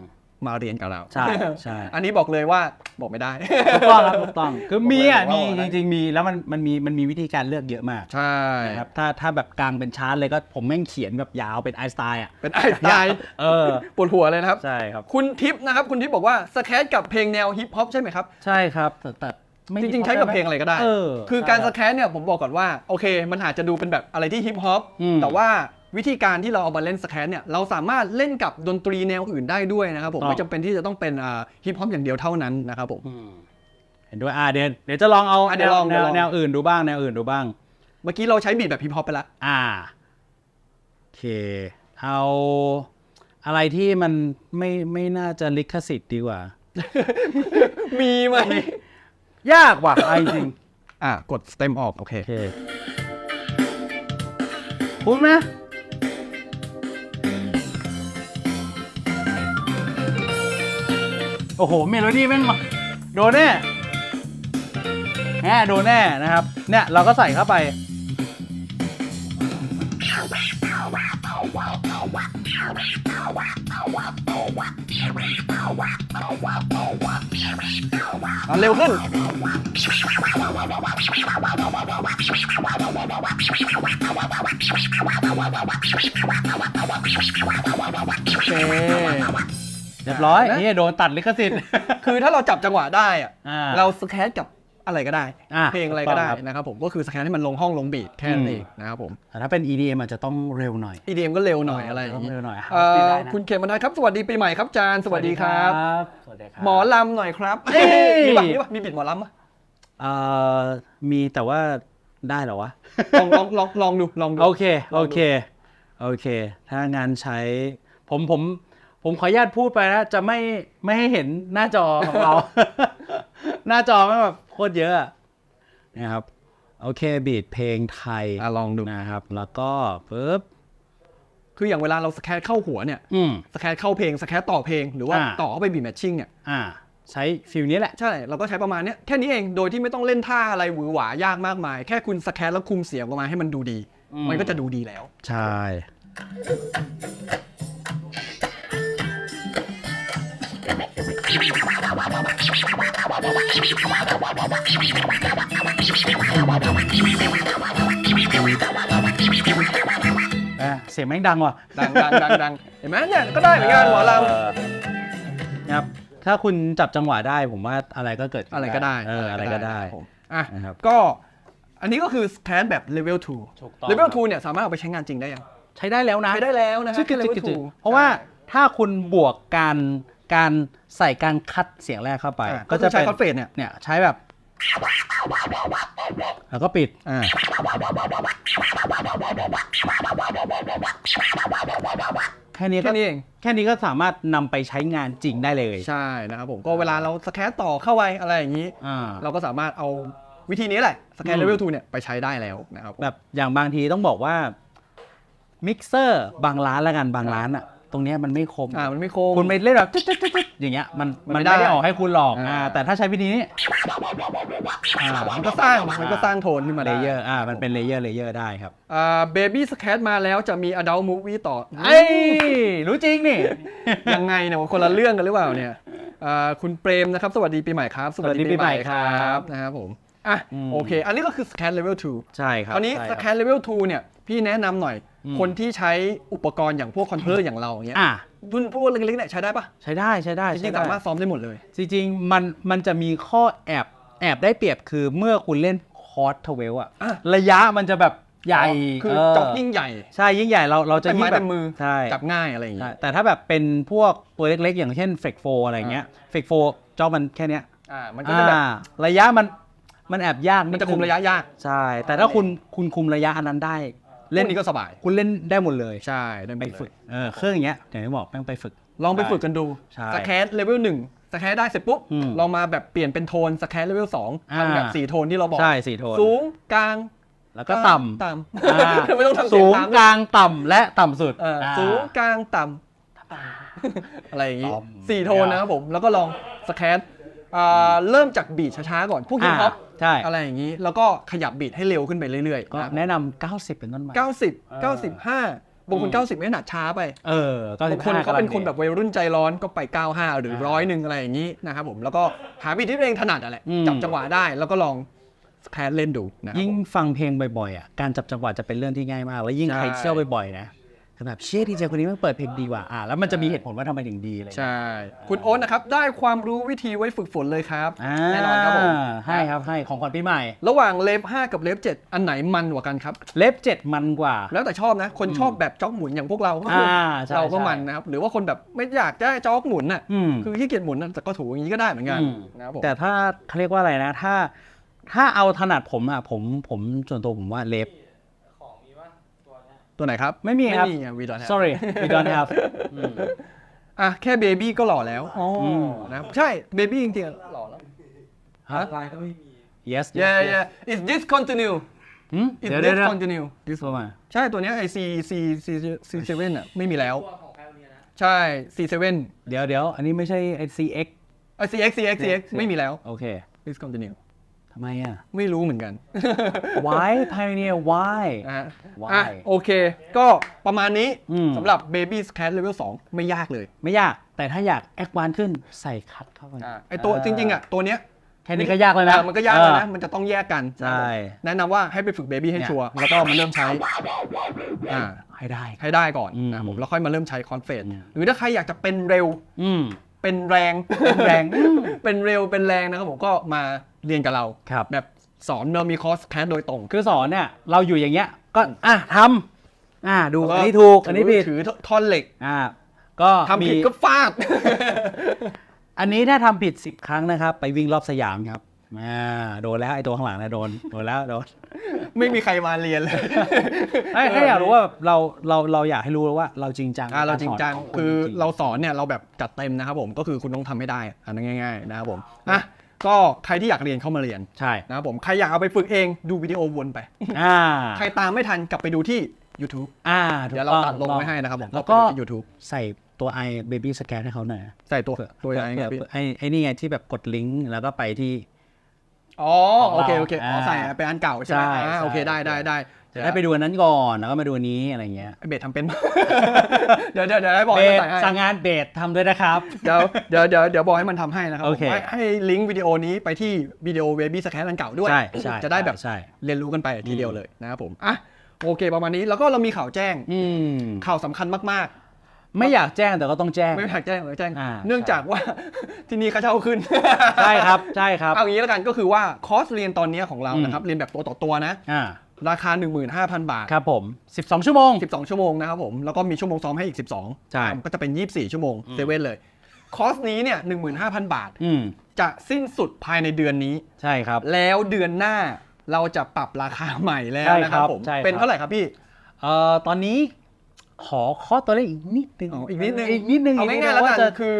[SPEAKER 1] มาเรียนกับเรา
[SPEAKER 2] ใช่ใช่
[SPEAKER 1] อันนี้บอกเลยว่าบอกไม่ได้
[SPEAKER 2] ถูกต้องครับถูกต้องคือมีอะ
[SPEAKER 1] บอก
[SPEAKER 2] มี
[SPEAKER 1] เลยว่า
[SPEAKER 2] จริง ๆ มีแล้วมันมันมีมันมีวิธีการเลือกเยอะมาก
[SPEAKER 1] ใช่
[SPEAKER 2] นะครับถ้าถ้าแบบกลางเป็นชาร์ตเลยก็ผมแม่งเขียนแบบยาวเป็นไอน์สไตล์อะ
[SPEAKER 1] เป็นไอสไตล์
[SPEAKER 2] เออ
[SPEAKER 1] ปวดหัวเลยนะครับ
[SPEAKER 2] ใช่ครับ
[SPEAKER 1] คุณทิพย์นะครับ คุณทิพย์บอกว่าสแครกับเพลงแนวฮิปฮอปใช่ไหมครับ
[SPEAKER 2] ใช่ครับแต่แต่ไม่
[SPEAKER 1] จริงๆ ใช้กับเพลงอะไรก็ได้
[SPEAKER 2] เออ
[SPEAKER 1] คือการ
[SPEAKER 2] ใช่
[SPEAKER 1] ส
[SPEAKER 2] รับ
[SPEAKER 1] แครเนี่ยผมบอกก่อนว่า โอเค มันอาจจะดูเป็นแบบอะไรที่ฮิปฮอป
[SPEAKER 2] อืม
[SPEAKER 1] แต่ว่า วิธีการที่เราเอามาเล่นสแครเนี่ยเราสามารถเล่นกับดนตรีแนวอื่นได้ด้วยนะครับผม
[SPEAKER 2] ต้อง
[SPEAKER 1] ไม่จำเป็นที่จะต้องเป็นฮิปฮอปอย่างเดียวเท่านั้นนะครับผม
[SPEAKER 2] อืมเห็นด้วยอ่าเดี๋ยวเดี๋ยวจะลองเอา
[SPEAKER 1] อะเดี๋ยวลอง
[SPEAKER 2] แน
[SPEAKER 1] เดี๋ยว
[SPEAKER 2] ว
[SPEAKER 1] ลอง
[SPEAKER 2] แนวอื่นดูบ้างแนวอื่นดูบ้าง
[SPEAKER 1] เมื่อกี้เราใช้บีทแบบฮิปฮอปไปละ
[SPEAKER 2] อ่าโอเค เอาอะไรที่มันไม่ไม่น่าจะลิขสิทธิ์ดีกว่า
[SPEAKER 1] มีไหม
[SPEAKER 2] ยากว่ะไอาจริง
[SPEAKER 1] อะ กดสเต็มออก โอเค
[SPEAKER 2] โอเคคุ้นไโอ้โห เมโลดี้แม่งมาโดนแน่แหมโดนแน่นะครับ เนี่ยเราก็ใส่เข้าไป
[SPEAKER 1] เร็วขึ้น โอเค
[SPEAKER 2] เรียบร้อย
[SPEAKER 1] นะ
[SPEAKER 2] นี่โดนตัดลิขสิทธิ์
[SPEAKER 1] คือถ้าเราจับจังหวะได้อะ
[SPEAKER 2] อ่า
[SPEAKER 1] เราสแครกับอะไรก็ได้
[SPEAKER 2] อะ
[SPEAKER 1] เพลงอะไรก็ได้
[SPEAKER 2] ถูกต้องครับ
[SPEAKER 1] นะครับผมก็คือสแครให้มันลงห้องลงบีทแค่นั้
[SPEAKER 2] อื
[SPEAKER 1] น
[SPEAKER 2] ม
[SPEAKER 1] เองนะครับผม
[SPEAKER 2] แต่ถ้าเป็น EDM อาจจะต้องเร็วหน่อย
[SPEAKER 1] EDM ก็เร็วหน่อยอะไรอย่าง
[SPEAKER 2] ต้
[SPEAKER 1] นี้
[SPEAKER 2] เร็วหน่อย
[SPEAKER 1] เอ่
[SPEAKER 2] ไม่
[SPEAKER 1] อ
[SPEAKER 2] ได้นะ
[SPEAKER 1] คุณเขมนัทครับสวัสดีปีใหม่ครับจานสวัสดีครับ
[SPEAKER 2] สวัสดีครับ
[SPEAKER 1] หมอลำหน่อยครับ
[SPEAKER 2] เอ้ย
[SPEAKER 1] มีบัตรมีปะมีบิดหมอลำปะ
[SPEAKER 2] เอ่อมีแต่ว่าได้เหรอวะ
[SPEAKER 1] ลองลองลองลองดูลองดู
[SPEAKER 2] โอเค
[SPEAKER 1] ลองดู
[SPEAKER 2] โอเค โอเค ถ้างานใช้ ผมผม ผมขออนุญาตพูดไปนะจะไม่ไม่ให้เห็นหน้าจอของเรา หน้าจอมันแบบโคตรเยอะอะนะครับ โอเคบีดเพลงไทย
[SPEAKER 1] อะลองดู
[SPEAKER 2] นะครับ แล้วก็ปึ๊บ
[SPEAKER 1] คืออย่างเวลาเราสแครเข้าหัวเนี่ย
[SPEAKER 2] อืม
[SPEAKER 1] สแครเข้าเพลงสแครต่อเพลงหรือว่า
[SPEAKER 2] อ่า
[SPEAKER 1] ต่อเข้าไปบีแมทชิ่งเนี่ย
[SPEAKER 2] อ่า ใช้ฟิลนี้แหละ
[SPEAKER 1] ใช่ เราก็ใช้ประมาณเนี้ยแค่นี้เองโดยที่ไม่ต้องเล่นท่าอะไรหวือหวายากมากมาย แค่คุณสแครแล้วคุมเสียงออกมาให้มันดูดี
[SPEAKER 2] อืม
[SPEAKER 1] มันก็จะดูดีแล้ว
[SPEAKER 2] ใช่ อะเสียงแม่งดังว่ะ
[SPEAKER 1] ดังดังดังดังเห็นไหมเนี่ยก็ได้เหมือนกันหมอล
[SPEAKER 2] เนะครับ ถ้าคุณจับจังหวะได้ผมว่าอะไรก็เกิดำขึ้น
[SPEAKER 1] อะไรก็ได้
[SPEAKER 2] เอออะไรก็ได้
[SPEAKER 1] ครับผมอะ
[SPEAKER 2] นะครับ
[SPEAKER 1] ก็อันนี้ก็คือสแครแบบเลเวล
[SPEAKER 2] ถูกต้อง
[SPEAKER 1] 2เลเวล2เนี่ยสามารถเอาไปใช้งานจริงได้ยัง
[SPEAKER 2] ใช้ได้แล้วนะ
[SPEAKER 1] ใช้ได้แล้วนะฮะ
[SPEAKER 2] ซึ่ง
[SPEAKER 1] แค่ level
[SPEAKER 2] จึ๊ก
[SPEAKER 1] 2
[SPEAKER 2] ๆๆเพราะว่าถ้าคุณบวกการ การใส่การคัดเสียงแรกเข้าไป
[SPEAKER 1] อะ
[SPEAKER 2] ก็
[SPEAKER 1] ก็
[SPEAKER 2] จะ
[SPEAKER 1] จะใช้
[SPEAKER 2] เป็น
[SPEAKER 1] คอร์ดเฟดเนี่ย
[SPEAKER 2] เนี่ยใช้แบบ แล้วก็ปิด
[SPEAKER 1] อ่า
[SPEAKER 2] แค่นี้ก็
[SPEAKER 1] แค่นี้เอง
[SPEAKER 2] แค่นี้ก็สามารถนำไปใช้งานจริงได้เลย
[SPEAKER 1] ใช่นะครับผมก็เวลาเราสแครต่อเข้าไปอะไรอย่างนี้
[SPEAKER 2] อ่า
[SPEAKER 1] เราก็สามารถเอาวิธีนี้แหละสแกน
[SPEAKER 2] อืม
[SPEAKER 1] เลเวล2เนี่ยไปใช้ได้แล้วนะครับผม
[SPEAKER 2] แบบอย่างบางทีต้องบอกว่ามิกเซอร์บางร้านละกันบางร้านอะ ตรงเนี้ยมันไม่คม
[SPEAKER 1] อ่ามันไม่โค้ง
[SPEAKER 2] คุณไปเล่นแบบจึ๊ดจึ๊ดจึ๊ดจึ๊ดอย่างเงี้ยมัน
[SPEAKER 1] มัน
[SPEAKER 2] มัน
[SPEAKER 1] ไม่
[SPEAKER 2] ไม่
[SPEAKER 1] ได้
[SPEAKER 2] ได้ออกให้คุณหลอก
[SPEAKER 1] อ่า
[SPEAKER 2] อ่าแต่ถ้าใช้วิธีนี้
[SPEAKER 1] อ่ามันก็สร้างมันก็สร้างโทนขึ้นมา
[SPEAKER 2] เล
[SPEAKER 1] ได้
[SPEAKER 2] เยอร์อ่ามันเป็นเลเยอร์เลเยอร์ได้ครับ
[SPEAKER 1] อ่าเบบี้สแครมาแล้วจะมี adult movie ต่อ
[SPEAKER 2] เอ้ยรู้จริงนี่
[SPEAKER 1] ยังไงเนี่ยคนละเรื่องกันหรือเปล่าเนี่ยอ่าคุณเปรมนะครับ สวัสดีปีใหม่ครับ
[SPEAKER 2] สวัสดีปีใหม่ครับ
[SPEAKER 1] นะครับผม อะ
[SPEAKER 2] อืม
[SPEAKER 1] โอเค อันนี้ก็คือสแกนเลเวล2
[SPEAKER 2] ใช่ครับ
[SPEAKER 1] คราวนี้
[SPEAKER 2] ใช่
[SPEAKER 1] ส
[SPEAKER 2] รับ
[SPEAKER 1] แกนเลเวล2เนี่ย พี่แนะนำหน่อย
[SPEAKER 2] อืม
[SPEAKER 1] คนที่ใช้อุปกรณ์อย่างพวกคอนโทรลเลอร์อย่างเราอย่างเงี้ย
[SPEAKER 2] อะ
[SPEAKER 1] รุ่นพวกเล็กๆเนี่ยใช้ได้ปะ
[SPEAKER 2] ใช้ได้ใช้ได้
[SPEAKER 1] จ
[SPEAKER 2] ใช้
[SPEAKER 1] ริงๆ
[SPEAKER 2] ได้
[SPEAKER 1] สามารถซ้อมได้หมดเลย
[SPEAKER 2] จริงๆ มันมันจะมีข้อแอบแอบได้เปรียบคือเมื่อคุณเล่นคอร์สทเวลอะ
[SPEAKER 1] อะ
[SPEAKER 2] ระยะมันจะแบบใหญ่
[SPEAKER 1] คือ
[SPEAKER 2] เจ็
[SPEAKER 1] อกยิ่งใหญ่
[SPEAKER 2] ใช่ยิ่งใหญ่เราเราจะ
[SPEAKER 1] เป็น
[SPEAKER 2] ยิ่
[SPEAKER 1] ไม้
[SPEAKER 2] งแบ
[SPEAKER 1] เป็
[SPEAKER 2] บ
[SPEAKER 1] นมือ
[SPEAKER 2] ใช่
[SPEAKER 1] จับง่ายอะไรอย่าง
[SPEAKER 2] ใช่
[SPEAKER 1] งี้
[SPEAKER 2] แต่ถ้าแบบเป็นพวกตัวเล็กๆ อย่างเช่นเฟกโฟอะไรเงี้ยเฟกโฟจอมันแค่เนี้ย
[SPEAKER 1] อ่ามันก็จะแบบ
[SPEAKER 2] อ่าระยะมัน มันแอบยาก
[SPEAKER 1] มันจะคุมระยะยาก
[SPEAKER 2] ใช่ แต่ถ้าคุณคุณคุมระยะอันนั้นได้
[SPEAKER 1] เล่
[SPEAKER 2] เล่
[SPEAKER 1] น
[SPEAKER 2] น
[SPEAKER 1] นี้ก็สบาย
[SPEAKER 2] คุณเล่นได้หมดเลย
[SPEAKER 1] ใช่ได้หม
[SPEAKER 2] ไป
[SPEAKER 1] ดเล
[SPEAKER 2] ฝึก
[SPEAKER 1] ย
[SPEAKER 2] เออเครื่องอย่างเงี้ยอย่างที่บอกแม่งไปฝึก
[SPEAKER 1] ลองไปฝึกกันดู
[SPEAKER 2] ใช่
[SPEAKER 1] สแครเลเวลหนึ่งสแครได้เสร็จปุ๊บ
[SPEAKER 2] อืม
[SPEAKER 1] ลองมาแบบเปลี่ยนเป็นโทนสแครเลเวลสอง
[SPEAKER 2] อ่า
[SPEAKER 1] ทำแบบสี่โทนที่เราบอก
[SPEAKER 2] ใช่สี่โทน
[SPEAKER 1] สูงกลาง
[SPEAKER 2] แล้วก็ต่ำ
[SPEAKER 1] ต่
[SPEAKER 2] อ่าำ
[SPEAKER 1] ไม่ต้องทำเสี
[SPEAKER 2] สู
[SPEAKER 1] ยง
[SPEAKER 2] ง
[SPEAKER 1] ตาม
[SPEAKER 2] กลางต่ำและต่ำสุด
[SPEAKER 1] เออ
[SPEAKER 2] อ่า
[SPEAKER 1] สูงกลางต่ำอะไรอย่างงี้
[SPEAKER 2] ต่ำ
[SPEAKER 1] สี่โทนนะครับผม แล้วก็ลองสแครอ่าเริ่มจากบีทช้าๆก่อน พวกฮิปฮอป
[SPEAKER 2] ใช่
[SPEAKER 1] อะไรอย่างงี้ แล้วก็ขยับบีทให้เร็วขึ้นไปเรื่อยๆ
[SPEAKER 2] ก็
[SPEAKER 1] นะครับ
[SPEAKER 2] แนะนำ90 เป็นต้นมา
[SPEAKER 1] เก้าสิบ
[SPEAKER 2] อ่า
[SPEAKER 1] เก้าสิบห้าบางคน
[SPEAKER 2] อืม
[SPEAKER 1] เก้าสิบไม่หนัดช้าไป
[SPEAKER 2] เออ95
[SPEAKER 1] บางคนเขาเป็นคน
[SPEAKER 2] กำลังดี
[SPEAKER 1] แบบวัยรุ่นใจร้อนก็ไป 95 หรือ
[SPEAKER 2] อ่า
[SPEAKER 1] ร้อยหนึ่งอะไรอย่างนี้นะครับผมแล้วก็หาบีทที่ตัวเองถนัดอะแหละ
[SPEAKER 2] อืม
[SPEAKER 1] จับจังหวะได้แล้วก็ลองแคสเล่นดูนะครับ
[SPEAKER 2] ยิ่ง
[SPEAKER 1] ผม
[SPEAKER 2] ฟังเพลงบ่อยๆอะการจับจังหวะจะเป็นเรื่องที่ง่ายมาก แล้วยิ่ง
[SPEAKER 1] ใช่
[SPEAKER 2] ใครเที่ยวบ่อยๆนะคือ แบบเชี่ยดีเจคนนี้มันเปิดเพลงดีว่ะอะแล้วมันจะมีเหตุผลว่าทำไมถึงดีอะไรอย่างเงี้ย
[SPEAKER 1] ใช่ คุณโอ๊ตนะครับ ได้ความรู้วิธีไว้ฝึกฝนเลยครับ
[SPEAKER 2] อ่า
[SPEAKER 1] แน่นอนครับผม
[SPEAKER 2] ให้ครับให้ของขวัญปีใหม่
[SPEAKER 1] ระหว่างเลฟ5กับเลฟ7อันไหนมันกว่ากันครับ
[SPEAKER 2] เล็บเจ็ดมันกว่า
[SPEAKER 1] แล้วแต่ชอบนะ คนชอบแบบจ็อกหมุนอย่างพวกเราก็คือ
[SPEAKER 2] อ่าใช่
[SPEAKER 1] เราก็
[SPEAKER 2] ใช่
[SPEAKER 1] มันนะครับ หรือว่าคนแบบไม่อยากได้จ็อกหมุนน่ะ
[SPEAKER 2] อืม
[SPEAKER 1] คือขี้เกียจหมุนน่ะแต่ก็ถูอย่างนี้ก็ได้เหมือนกัน
[SPEAKER 2] อืม
[SPEAKER 1] นะครับผม
[SPEAKER 2] แต่ถ้าเขาเรียกว่าอะไรนะ ถ้าถ้าเอาถนัดผมอะผมผมส่วนตัวผมว่าเล็บ
[SPEAKER 1] ตัวไหนครับ
[SPEAKER 2] ไม่มีครับ
[SPEAKER 1] ไม่มีอะวีดอน
[SPEAKER 2] sorry we don't have อืม
[SPEAKER 1] อะแค่เบบี้ก็หล่อแล้วอ๋ออ
[SPEAKER 2] ม
[SPEAKER 1] นะครับใช่เบบี้จริงๆอะหล่อแล้ว
[SPEAKER 2] ฮะ yes
[SPEAKER 1] yeah
[SPEAKER 2] yes,
[SPEAKER 1] yeah it's discontinue
[SPEAKER 2] หืม
[SPEAKER 1] it's
[SPEAKER 2] เดี๋ยวเดี๋ยวเดี๋ยว
[SPEAKER 1] discontinue
[SPEAKER 2] ดิสโซมา
[SPEAKER 1] ใช่ตัวเนี้ยไอ C C C C 7อะไม่มีแล้วใช่ C 7
[SPEAKER 2] เดี๋ยวเดี๋ยวอันนี้ไม่ใช่ CX
[SPEAKER 1] ไอ C X C X C X ไม่มีแล้ว
[SPEAKER 2] โอเค
[SPEAKER 1] discontinue
[SPEAKER 2] ทำไมอะ
[SPEAKER 1] ไม่รู้เหมือนกัน
[SPEAKER 2] why pioneer why
[SPEAKER 1] นะฮะ
[SPEAKER 2] Why?
[SPEAKER 1] อะโอเค ก็ประมาณนี้
[SPEAKER 2] อืม
[SPEAKER 1] สำหรับ Baby Cat Level 2 ไม่ยากเลย
[SPEAKER 2] ไม่ยาก แต่ถ้าอยากแอดวานขึ้นใส่คัดเข้าไป
[SPEAKER 1] อะไอตัวจริง ๆ อะ ตัวเนี้ย
[SPEAKER 2] แค่นี้ก็ยากแล้วนะ
[SPEAKER 1] อะมันก็ยากแล้วนะ
[SPEAKER 2] เออ
[SPEAKER 1] มันจะต้องแยกกัน
[SPEAKER 2] ใช่
[SPEAKER 1] แนะนำว่าให้ไปฝึก Baby ให้
[SPEAKER 2] เนี่ย
[SPEAKER 1] ชัวร์แล้วก็มาเริ่มใช้อ่า
[SPEAKER 2] ให้ได้
[SPEAKER 1] ให้ได้ก่อน
[SPEAKER 2] อืม
[SPEAKER 1] นะครับผมแล้วค่อยมาเริ่มใช้คอนเฟส
[SPEAKER 2] อืม
[SPEAKER 1] หรือถ้าใครอยากจะเป็นเร็ว
[SPEAKER 2] อืม
[SPEAKER 1] เป็นแรง
[SPEAKER 2] แรง
[SPEAKER 1] เป็นเร็วเป็นแรงนะครับผมก็มาเรียนกับเรา
[SPEAKER 2] ครับ
[SPEAKER 1] แบบสอนเรามีคอร์สแคสโดยตรง
[SPEAKER 2] คือสอนเนี่ยเราอยู่อย่างเงี้ยก็อะทำอะดู
[SPEAKER 1] แล้วก็
[SPEAKER 2] อันนี้ถูกอันนี้ผิด
[SPEAKER 1] ถือท่อนเหล็ก
[SPEAKER 2] อะก็
[SPEAKER 1] ทำ
[SPEAKER 2] มี
[SPEAKER 1] ผิดก็ฟาด
[SPEAKER 2] อันนี้ถ้าทำผิด10ครั้งนะครับ ไปวิ่งรอบสยามครับ อ่าโดนแล้วไอ้ตัวข้างหลังนะโดนโดนแล้วโดน
[SPEAKER 1] ไม่มีใครมาเรียนเลย
[SPEAKER 2] ให้ให้อยากรู้ว่าแบบเราเราเราอยากให้รู้ว่า เราจริงจัง
[SPEAKER 1] อ่าเราจริงจัง
[SPEAKER 2] กาสนข
[SPEAKER 1] คือ
[SPEAKER 2] จงๆ
[SPEAKER 1] เราสอนเนี่ยเราแบบจัดเต็มนะครับผมก็คือคุณต้องทำให้ได้อันนั้นง่าย ๆ นะครับผมอะก็ใครที่อยากเรียนเข้ามาเรียน
[SPEAKER 2] ใช่
[SPEAKER 1] นะครับผมใครอยากเอาไปฝึกเองดูวิดีโอวนไป
[SPEAKER 2] อ่า
[SPEAKER 1] ใครตามไม่ทันกลับไปดูที่ YouTube
[SPEAKER 2] อ่าถูก
[SPEAKER 1] เดี๋ยวเรา
[SPEAKER 2] ต้อง
[SPEAKER 1] ตัดลง
[SPEAKER 2] ถูต้อง
[SPEAKER 1] ไว้ให้นะครับผม
[SPEAKER 2] แล้วก็
[SPEAKER 1] ยูทูบ
[SPEAKER 2] ใส่ตัวไอเบบี้สแกนให้เขาหน่อย
[SPEAKER 1] ใส่ตัว
[SPEAKER 2] เผื่อ
[SPEAKER 1] ตัวอะไร
[SPEAKER 2] เผื่
[SPEAKER 1] เงี้
[SPEAKER 2] อย
[SPEAKER 1] พี่
[SPEAKER 2] ไอ้ไอ้นี่ไงที่แบบกดลิงก์แล้วก็ไปที่
[SPEAKER 1] อ๋อ
[SPEAKER 2] ของ
[SPEAKER 1] โอ
[SPEAKER 2] เรา
[SPEAKER 1] เคโอเคอ๋อ
[SPEAKER 2] อ่า
[SPEAKER 1] ใส่เป็นอันเก่าใช่ไหม
[SPEAKER 2] ใช่
[SPEAKER 1] อ่า
[SPEAKER 2] ใช่
[SPEAKER 1] โอเคได้ได้ได้
[SPEAKER 2] จะได้ไปดูอันนั้นก่อนแล้วก็มาดูอันนี้อะไรเงี้ย
[SPEAKER 1] ไอเบสทำเป็น เดี๋ยวเดี๋ยวเดี๋ยวให้บอก
[SPEAKER 2] เบ
[SPEAKER 1] ให้
[SPEAKER 2] ส
[SPEAKER 1] มันใส่ให้
[SPEAKER 2] สั่งงานเบสทำด้วยนะครับ
[SPEAKER 1] เดี๋ยวเดี๋ยวเดี๋ยวเดี๋ยวบอกให้มันทำให้นะครับ
[SPEAKER 2] โอเค
[SPEAKER 1] ผมให้ให้ลิงก์วิดีโอนี้ไปที่วิดีโอเวบี้สแคนอันเก่าด้วย
[SPEAKER 2] ใช่ใช่
[SPEAKER 1] จะได้แบบ
[SPEAKER 2] ใช่
[SPEAKER 1] เรียนรู้กันไปทีเดียวเลยนะครับผมอะโอเคประมาณนี้แล้วก็เรามีข่าวแจ้ง
[SPEAKER 2] อืม
[SPEAKER 1] ข่าวสำคัญมาก
[SPEAKER 2] ไม่อยากแจ้งแต่ก็ต้องแจ้ง
[SPEAKER 1] ๆไม่อยากแจ้งเลยแจ้ง
[SPEAKER 2] อ่า
[SPEAKER 1] เนื่องจากว่า ที่นี่ค่าเช่าขึ้น
[SPEAKER 2] ใช่ครับใช่ครับ
[SPEAKER 1] เอางี้แล้วกันก็คือว่าคอร์สเรียนตอนนี้ของเรานะครับเรียนแบบตัวต่อตัวนะ
[SPEAKER 2] อ่า
[SPEAKER 1] ราคา 15,000 บาท
[SPEAKER 2] ครับผม 12 ชั่วโมง
[SPEAKER 1] 12 ชั่วโมงนะครับผมแล้วก็มีชั่วโมงซ้อมให้อีก 12
[SPEAKER 2] ใช่
[SPEAKER 1] ก็จะเป็น 24 ชั่วโมงเซเว่นเลยคอร์สนี้เนี่ย15,000 บาท
[SPEAKER 2] อืม
[SPEAKER 1] จะสิ้นสุดภายในเดือนนี้
[SPEAKER 2] ใช่ครับ
[SPEAKER 1] แล้วเดือนหน้าเราจะปรับราคาใหม่แล้ว
[SPEAKER 2] ใช่
[SPEAKER 1] นะค
[SPEAKER 2] ครั
[SPEAKER 1] รับบผม
[SPEAKER 2] ใช่ครับ
[SPEAKER 1] เป็นเท่าไหร่ครับพี่
[SPEAKER 2] เอ่อตอนนี้ ขอข้อตัวเลขอีกนิดนึง
[SPEAKER 1] อ๋ออีกนิดนึง
[SPEAKER 2] อีกนิดนึง
[SPEAKER 1] เอา
[SPEAKER 2] กนิด
[SPEAKER 1] ง่ายๆ
[SPEAKER 2] นึ
[SPEAKER 1] แล้ว
[SPEAKER 2] ว่า
[SPEAKER 1] กัน
[SPEAKER 2] จะ
[SPEAKER 1] คือ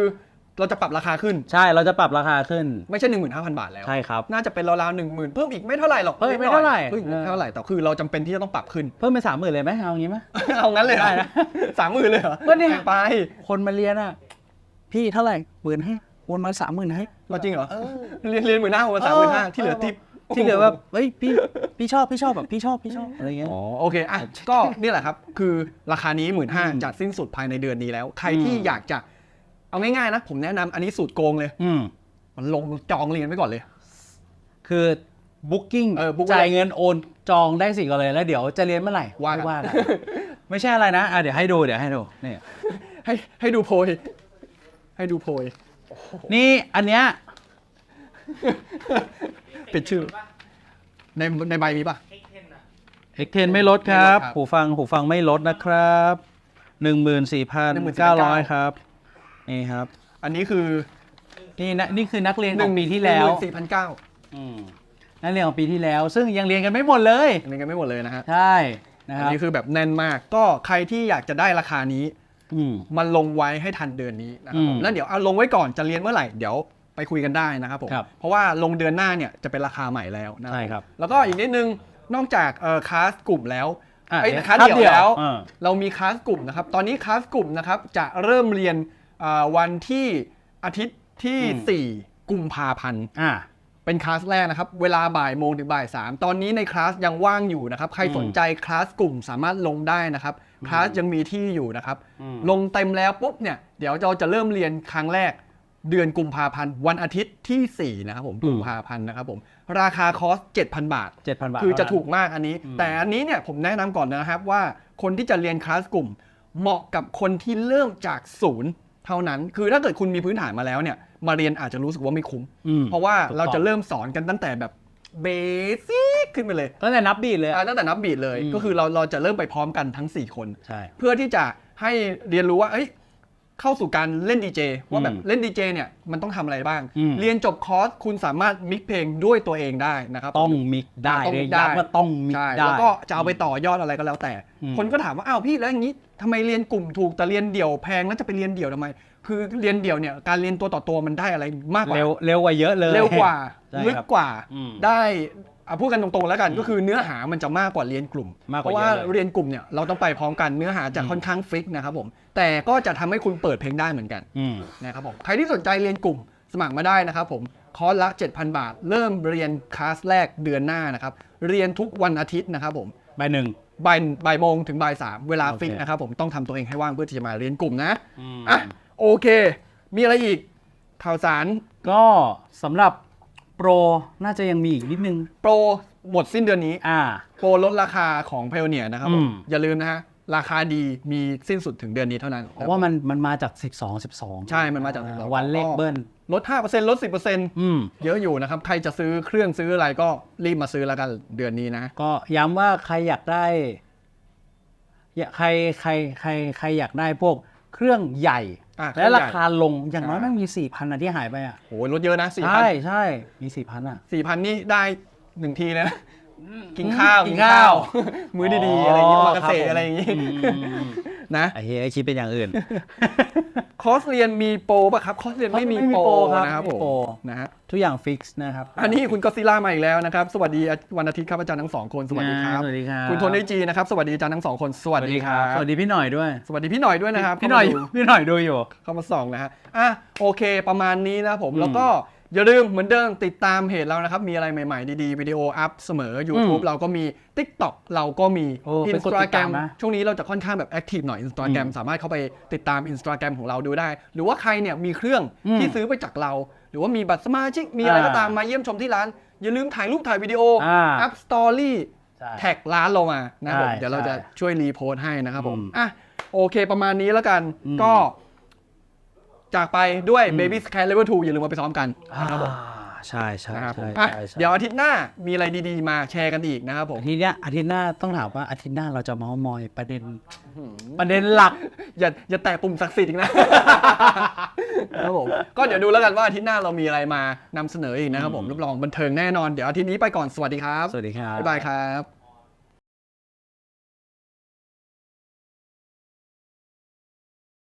[SPEAKER 1] เราจะปรับราคาขึ้น
[SPEAKER 2] ใช่เราจะปรับราคาขึ้น
[SPEAKER 1] ไม่ใช่ 15,000 บาทแล้ว
[SPEAKER 2] ใช่ครับ
[SPEAKER 1] น่าจะเป็นราวๆหนึ่งหมื่นเพิ่มอีกไม่เท่าไหร่หรอก
[SPEAKER 2] เพิ่มอีกไม่เท่าไหร่
[SPEAKER 1] เพิ่มอีกไม่เท่าไหร่แต่คือเราจำเป็นที่จะต้องปรับขึ้น
[SPEAKER 2] เพิ่มเป็นสามหมื่นเลยไหมเอางี้ไหม
[SPEAKER 1] เอางั้นเลยเหรอ
[SPEAKER 2] ได้นะ
[SPEAKER 1] สามหมื่นเลยเหรอ
[SPEAKER 2] ก็เนี่ย
[SPEAKER 1] แพงไป
[SPEAKER 2] คนมาเรียนอะ พี่เท่าไหร่หมื่นห้าโอนมาสามหมื่นให้
[SPEAKER 1] เราจริงเหรอเรียนเรียนหมื่นห้าวันสามหมื่นห้าที่เหลือทิป
[SPEAKER 2] ที่เหลือแบบเฮ้ยพี่พี่ชอบพี่ชอบแบบพี่ชอบพี่ชอบอะไรเงี้ย
[SPEAKER 1] อ๋อโอเคอะก็นี่แหละครับ คือราคานี้หมื่นห้าจะสิ้นสุดภายในเดือนนี้แล้ว ใครที่
[SPEAKER 2] อืม
[SPEAKER 1] อยากจะเอาง่ายๆนะ ผมแนะนำอันนี้สูตรโกงเลย
[SPEAKER 2] อืม
[SPEAKER 1] มันลงจองเรียนไว้ก่อนเลย
[SPEAKER 2] คือ booking
[SPEAKER 1] เออ book
[SPEAKER 2] จ่ายเงินโอนจองได้สิก่อนเลยแล้วเดี๋ยวจะเรียนเมื่อไหร่
[SPEAKER 1] ว่ากัน
[SPEAKER 2] ไม่ว่ากันไม่ใช่อะไรนะอะเดี๋ยวให้ดูเดี๋ยวให้ดูนี่
[SPEAKER 1] ให้ให้ดูโพย ให้ดูโพย
[SPEAKER 2] นี่อันเนี้ย
[SPEAKER 1] ปิดชื่อ ในในใบมีป่ะ
[SPEAKER 2] X10 ไม่ลดครับ
[SPEAKER 1] ไม่ลดครับ
[SPEAKER 2] หูฟังหูฟังไม่ลดนะครับ14,900 ครับ นี่ครับ
[SPEAKER 1] อันนี้คือ
[SPEAKER 2] นี่นะนี่คือนักเรียนของปีที่แล้ว
[SPEAKER 1] สี่พันเก้า
[SPEAKER 2] อืมนักเรียนของปีที่แล้ว ซึ่งยังเรียนกันไม่หมดเลย
[SPEAKER 1] อันนี้กันไม่หมดเลยนะฮะ
[SPEAKER 2] ใช่นะ
[SPEAKER 1] อั
[SPEAKER 2] คนรับ
[SPEAKER 1] นี้คือแบบแน่นมาก ก็ใครที่อยากจะได้ราคานี้
[SPEAKER 2] อืม
[SPEAKER 1] มันลงไว้ให้ทันเดือนนี้นะครับผม
[SPEAKER 2] อืม
[SPEAKER 1] แล้วเดี๋ยวเอาลงไว้ก่อนจะเรียนเมื่อไหร่ เดี๋ยว ไปคุยกันได้นะครับผม
[SPEAKER 2] ครับ
[SPEAKER 1] เพราะว่าลงเดือนหน้าเนี่ยจะเป็นราคาใหม่แล้วนะ
[SPEAKER 2] ใช่ครับ
[SPEAKER 1] แล้วก็อีกนิดนึงนอกจากเอ่อคลาสกลุ่มแล้ว
[SPEAKER 2] อะ
[SPEAKER 1] เอ้ย
[SPEAKER 2] เดี๋ยว
[SPEAKER 1] คลาสเดี่ยวแล้ว
[SPEAKER 2] อ่า
[SPEAKER 1] เรามีคลาสกลุ่มนะครับ ตอนนี้คลาสกลุ่มนะครับจะเริ่มเรียนอ่าวันที่อาทิตย์ที่4 กุมภาพันธ์
[SPEAKER 2] อ่า
[SPEAKER 1] เป็นคลาสแรกนะครับ เวลาบ่ายโมงถึงบ่ายสามตอนนี้ในคลาสยังว่างอยู่นะครับ ใคร
[SPEAKER 2] อืม
[SPEAKER 1] สนใจคลาสกลุ่มสามารถลงได้นะครับ คลาสยังมีที่อยู่นะครับ
[SPEAKER 2] อืม
[SPEAKER 1] ลงเต็มแล้วปุ๊บเนี่ย เดี๋ยวเราจะเริ่มเรียนครั้งแรก เดือนกุมภาพันธ์วันอาทิตย์ที่ 4 นะครับผม
[SPEAKER 2] อืม
[SPEAKER 1] กุมภาพันธ์นะครับผมราคาคอร์ส7,000 บาท
[SPEAKER 2] เจ็ดพันบาท
[SPEAKER 1] คือจะ
[SPEAKER 2] เท่านั้น
[SPEAKER 1] ถูกมากอันนี้
[SPEAKER 2] อืม
[SPEAKER 1] แต่อันนี้เนี่ยผมแนะนำก่อนนะครับว่าคนที่จะเรียนคลาสกลุ่ม เหมาะกับคนที่เริ่มจากศูนย์เท่านั้น คือถ้าเกิดคุณมีพื้นฐานมาแล้วเนี่ยมาเรียนอาจจะรู้สึกว่าไม่คุ้ม
[SPEAKER 2] อืม
[SPEAKER 1] เพราะว่า
[SPEAKER 2] ถูกต้อง
[SPEAKER 1] เราจะเริ่มสอนกันตั้งแต่แบบเบสิกขึ้นไปเลย
[SPEAKER 2] ตั้งแต่นับบีดเลย
[SPEAKER 1] อ่าตั้งแต่นับบีดเลย
[SPEAKER 2] อืม
[SPEAKER 1] ก็คือเราเราจะเริ่มไปพร้อมกันทั้ง 4 คน
[SPEAKER 2] ใช่
[SPEAKER 1] เพื่อที่จะให้เรียนรู้ว่าเอ้ย เข้าสู่การเล่นดีเจว่าแบบ
[SPEAKER 2] อืม
[SPEAKER 1] เล่นดีเจเนี่ยมันต้องทำอะไรบ้าง
[SPEAKER 2] อืม
[SPEAKER 1] เรียนจบคอร์สคุณสามารถมิกเพลงด้วยตัวเองได้นะครับ
[SPEAKER 2] ต้องมิกได้
[SPEAKER 1] ต้อง
[SPEAKER 2] เลย
[SPEAKER 1] มิกได้
[SPEAKER 2] ย้ำว่าต้องมิก
[SPEAKER 1] ใช่
[SPEAKER 2] ได้
[SPEAKER 1] แล้วก็จะเอาไปต่อยอดอะไรก็แล้วแต่
[SPEAKER 2] อืม
[SPEAKER 1] คนก็ถามว่าอ้าวพี่แล้วอย่างนี้ทำไมเรียนกลุ่มถูกแต่เรียนเดี่ยวแพงแล้วจะไปเรียนเดี่ยวทำไม คือเรียนเดี่ยวเนี่ยการเรียนตัวต่อตัวมันได้อะไรมากกว่า
[SPEAKER 2] เร็วเร็วกว่าเยอะเลย
[SPEAKER 1] เร็วกว่า
[SPEAKER 2] ใช่
[SPEAKER 1] ลึก
[SPEAKER 2] ครับ
[SPEAKER 1] กว่า
[SPEAKER 2] อืม
[SPEAKER 1] ได้ อะพูดกันตรงๆแล้วกันก็คือเนื้อหามันจะมากกว่าเรียนกลุ่ม
[SPEAKER 2] มากก
[SPEAKER 1] เพ
[SPEAKER 2] ว่า
[SPEAKER 1] ราะว่า
[SPEAKER 2] เยอะเลย
[SPEAKER 1] เรียนกลุ่มเนี่ยเราต้องไปพร้อมกันเนื้อหาจะค่อนข้างฟิกนะครับผมแต่ก็จะทำให้คุณเปิดเพลงได้เหมือนกัน
[SPEAKER 2] อืม
[SPEAKER 1] นะครับผมใครที่สนใจเรียนกลุ่มสมัครมาได้นะครับผมคอร์สละ 7,000 บาท เริ่มเรียนคลาสแรกเดือนหน้านะครับ เรียนทุกวันอาทิตย์นะครับผม
[SPEAKER 2] ใบหนึ่ง
[SPEAKER 1] บ่ายบ่ายโมงถึงบ่ายสามเวลา
[SPEAKER 2] โอเค
[SPEAKER 1] ฟิกนะครับผมต้องทำตัวเองให้ว่างเพื่อที่จะมาเรียนกลุ่มนะ
[SPEAKER 2] อืม
[SPEAKER 1] อะโอเค มีอะไรอีกข่าวสาร
[SPEAKER 2] ก็สำหรับ โปรน่าจะยังมีอีกนิดนึง
[SPEAKER 1] โปรหมดสิ้นเดือนนี้
[SPEAKER 2] อ่า
[SPEAKER 1] โปรลดราคาของ p พ o เนียนะครับผม
[SPEAKER 2] อืม
[SPEAKER 1] อย่าลืมนะฮะ ราคาดีมีสิ้นสุดถึงเดือนนี้เท่านั้น
[SPEAKER 2] เพราะว่ามันมันมาจาก 12 12
[SPEAKER 1] ใช่มันมาจาก
[SPEAKER 2] อ่าวันเลขเบิ้ล
[SPEAKER 1] ลด 5%ลด 10%
[SPEAKER 2] อืม
[SPEAKER 1] เยอะอยู่นะครับ ใครจะซื้อเครื่องซื้ออะไรก็รีบมาซื้อแล้วกันเดือนนี้นะ
[SPEAKER 2] ก็ย้ำว่าใครอยากได้อยากใครใครใครใครอยากได้พวกเครื่องใหญ่
[SPEAKER 1] อะ
[SPEAKER 2] และราคา
[SPEAKER 1] เครื่องใหญ่
[SPEAKER 2] ลงอย่างน้อย
[SPEAKER 1] อ่า
[SPEAKER 2] แม่งมี4,000อะที่หายไปอะ
[SPEAKER 1] โหลดเยอะนะ
[SPEAKER 2] ใช่ใช่มี4,000อะ
[SPEAKER 1] 4,000 4,000นี่ได้หนึ่งทีเลยนะ กินข้าว
[SPEAKER 2] กินข้าว
[SPEAKER 1] มื้อดีๆอะไรอย่างงี้
[SPEAKER 2] อ๋อ
[SPEAKER 1] มากาเส
[SPEAKER 2] ครับผม
[SPEAKER 1] อะไรอย่างงี้
[SPEAKER 2] อืมอืมอืม
[SPEAKER 1] นะ
[SPEAKER 2] ไอ้เฮ้ยคิดเป็นอย่างอื่น
[SPEAKER 1] คอร์สเรียนมีโปรป่ะครับ คอร์สเรียนไม่มี
[SPEAKER 2] ไม่มี
[SPEAKER 1] โปร
[SPEAKER 2] โปรครับ
[SPEAKER 1] นะครับ
[SPEAKER 2] ไม่
[SPEAKER 1] ผ
[SPEAKER 2] มีโปร
[SPEAKER 1] มนะฮะ
[SPEAKER 2] ทุกอย่างฟิกซ์นะครับ
[SPEAKER 1] อันนี้คุณก็ซิล่ามาอีกแล้วนะครับ สวัสดีวันอาทิตย์ครับอาจารย์ทั้งสองคน สวัสดีครับ
[SPEAKER 2] สวัสดีครับ
[SPEAKER 1] คุณโทนี่จีนะครับ สวัสดีอาจารย์ทั้งสองคน สวัสดีครับ
[SPEAKER 2] สวัสดีพี่หน่อยด้วย
[SPEAKER 1] สวัสดีพี่หน่อยด้วยนะครับ
[SPEAKER 2] พี่หน่อย
[SPEAKER 1] เข้ามาดู
[SPEAKER 2] พี่หน่อยดูอยู่
[SPEAKER 1] เข้ามาส่องนะฮะ อะโอเค ประมาณนี้นะครับผม
[SPEAKER 2] อืม
[SPEAKER 1] แล้วก็ อย่าลืมเหมือนเดิมติดตามเพจเรานะครับ มีอะไรใหม่ๆ ดีๆ วิดีโออัพเสมอ YouTube
[SPEAKER 2] อืม
[SPEAKER 1] เราก็มี TikTok เราก็มี
[SPEAKER 2] โอ้ไปกดติดตามนะ
[SPEAKER 1] ช่วงนี้เราจะค่อนข้างแบบแอคทีฟหน่อย Instagram สามารถเข้าไปติดตาม Instagram ของเราดูได้ หรือว่าใครเนี่ยมีเครื่อง
[SPEAKER 2] อืม
[SPEAKER 1] ที่ซื้อไปจากเรา หรือว่ามีบัตรสมาชิกมีอะไร
[SPEAKER 2] อ่า
[SPEAKER 1] ก็ตามมาเยี่ยมชมที่ร้าน อย่าลืมถ่ายรูปถ่ายวิดีโอ
[SPEAKER 2] อ่า
[SPEAKER 1] อัพสตอรี่
[SPEAKER 2] ใช่
[SPEAKER 1] แท็กร้านเรามานะครับผม
[SPEAKER 2] ใช่
[SPEAKER 1] เดี๋ยวเราจะ
[SPEAKER 2] ใช่
[SPEAKER 1] ช่วยรีโพสต์ให้นะครับผม
[SPEAKER 2] อืม
[SPEAKER 1] อะโอเคประมาณนี้แล้วกัน
[SPEAKER 2] อืม
[SPEAKER 1] ก็ จากไปด้วย
[SPEAKER 2] อืม
[SPEAKER 1] Baby Sky Level 2 อย่าลืมมาไปซ้อมกันนะครับผม
[SPEAKER 2] อ่าใช่ใช่
[SPEAKER 1] นะครับผม
[SPEAKER 2] ใช่
[SPEAKER 1] อะ
[SPEAKER 2] ใช่ใช่
[SPEAKER 1] เดี๋ยวอาทิตย์หน้ามีอะไรดีๆ มาแชร์กันอีกนะครับผม
[SPEAKER 2] อาทิตย์เนี้ยอาทิตย์หน้าต้องถามว่าอาทิตย์หน้าเราจะเมาส์มอยประเด็นประเด็นหลัก
[SPEAKER 1] อย่าอย่าแตะปุ่มศักดิ์สิทธิ์อีกนะ ครับผมก็เดี๋ยวดูแล้วกันว่าอาทิตย์หน้าเรามีอะไรมานำเสนออีกนะครับผมรับรองบันเทิงแน่นอนเดี๋ยวอาทิตย์นี้ไปก่อนสวัสดีครับ
[SPEAKER 2] สวัสดีครับ
[SPEAKER 1] บ๊ายบายครับ